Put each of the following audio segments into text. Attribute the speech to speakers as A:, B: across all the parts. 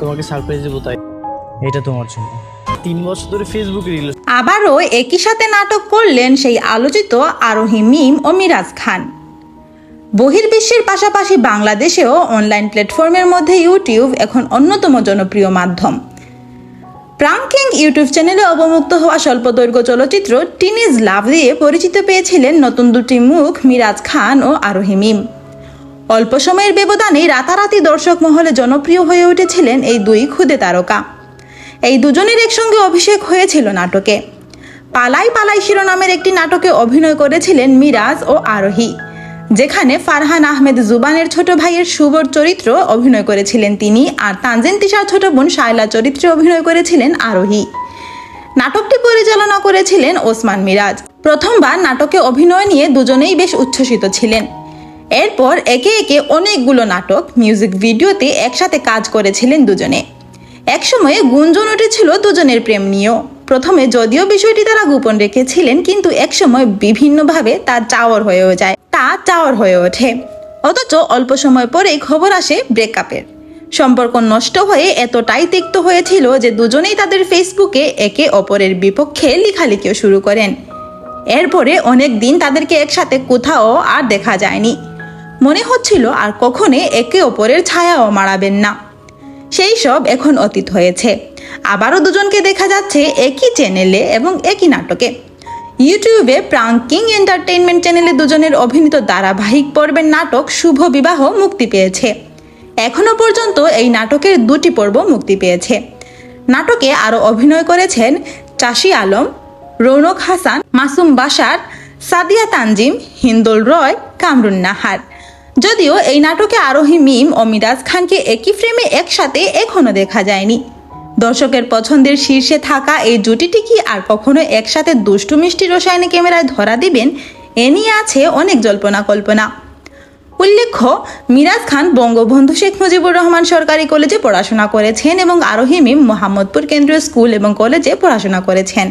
A: তোমাকে সারপ্রাইজ দেবো তাই। এটা তোমার জন্য। তিন বছর ধরে ফেসবুক রিল
B: আবারও একই সাথে নাটক করলেন সেই আলোচিত আরোহী মিম ও মিরাজ খান। বহির্বিশ্বের পাশাপাশি বাংলাদেশেও অনলাইন প্ল্যাটফর্মের মধ্যে ইউটিউব এখন অন্যতম জনপ্রিয় মাধ্যম। প্রাঙ্কিং ইউটিউব চ্যানেলে অবমুক্ত হওয়া স্বল্পদৈর্ঘ্য চলচ্চিত্র টিনিজ লাভ দিয়ে পরিচিত পেয়েছিলেন নতুন দুটি মুখ মিরাজ খান ও আরোহী মিম। অল্প সময়ের ব্যবধানে রাতারাতি দর্শক মহলে জনপ্রিয় হয়ে উঠেছিলেন এই দুই ক্ষুদে তারকা। এই দুজনের একসঙ্গে অভিষেক হয়েছিল নাটকে। পালাই পালাই শিরোনামের একটি নাটকে অভিনয় করেছিলেন মিরাজ ও আরোহী, যেখানে ফারহান আহমেদ জুবানের ছোট ভাইয়ের সুবর চরিত্র অভিনয় করেছিলেন তিনি আর তানজিন তিশার ছোট বোন শায়লা চরিত্রে অভিনয় করেছিলেন আরোহী। নাটকটি পরিচালনা করেছিলেন ওসমান মিরাজ। প্রথমবার নাটকে অভিনয় নিয়ে দুজনেই বেশ উচ্ছ্বসিত ছিলেন। এরপর একে একে অনেকগুলো নাটক মিউজিক ভিডিওতে একসাথে কাজ করেছিলেন দুজনে। একসময়ে গুঞ্জন উঠেছিল দুজনের প্রেম নিয়েও। প্রথমে যদিও বিষয়টি তারা গোপন রেখেছিলেন, কিন্তু একসময় বিভিন্নভাবে তা চাওয়ার হয়েও যায়, তা চাওয়ার হয়ে ওঠে। অথচ অল্প সময় পরেই খবর আসে ব্রেকআপের সম্পর্ক নষ্ট হয়ে এতটাই তিক্ত হয়েছিল যে দুজনেই তাদের ফেসবুকে একে অপরের বিপক্ষে লেখালেখিও শুরু করেন। এরপরে অনেক দিন তাদেরকে একসাথে কোথাও আর দেখা যায়নি। মনে হচ্ছিল আর কখনো একে অপরের ছায়াও মারাবেন না। সেই সব এখন অতীত হয়েছে। আবারও দুজনকে দেখা যাচ্ছে একই চ্যানেলে এবং একই নাটকে। ইউটিউবে প্রাঙ্কিং এন্টারটেইনমেন্ট চ্যানেলে দুজনের অভিনীত ধারাবাহিক পর্বের নাটক শুভ বিবাহ মুক্তি পেয়েছে। এখনও পর্যন্ত এই নাটকের দুটি পর্ব মুক্তি পেয়েছে। নাটকে আরও অভিনয় করেছেন চাষি আলম, রৌনক হাসান, মাসুম বাসার সাদিয়া তানজিম, হিন্দুল রয়, কামরুন নাহার। যদিও এই নাটকে আরোহী মিম ও মিরাজ খানকে একই ফ্রেমে একসাথে এখনও দেখা যায়নি। দর্শকের পছন্দের শীর্ষে থাকা এই জুটিটি কি আর কখনো একসাথে দুষ্টু মিষ্টি রসায়নে ক্যামেরায় ধরা দিবেন, এ নিয়ে আছে অনেক জল্পনা কল্পনা। উল্লেখ্য, মিরাজ খান বঙ্গবন্ধু শেখ মুজিবুর রহমান সরকারি কলেজে পড়াশোনা করেছেন এবং আরোহী মিম মোহাম্মদপুর কেন্দ্রীয় স্কুল এবং কলেজে পড়াশোনা করেছেন।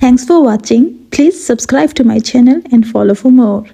C: Thanks for watching please subscribe to my channel and follow for more.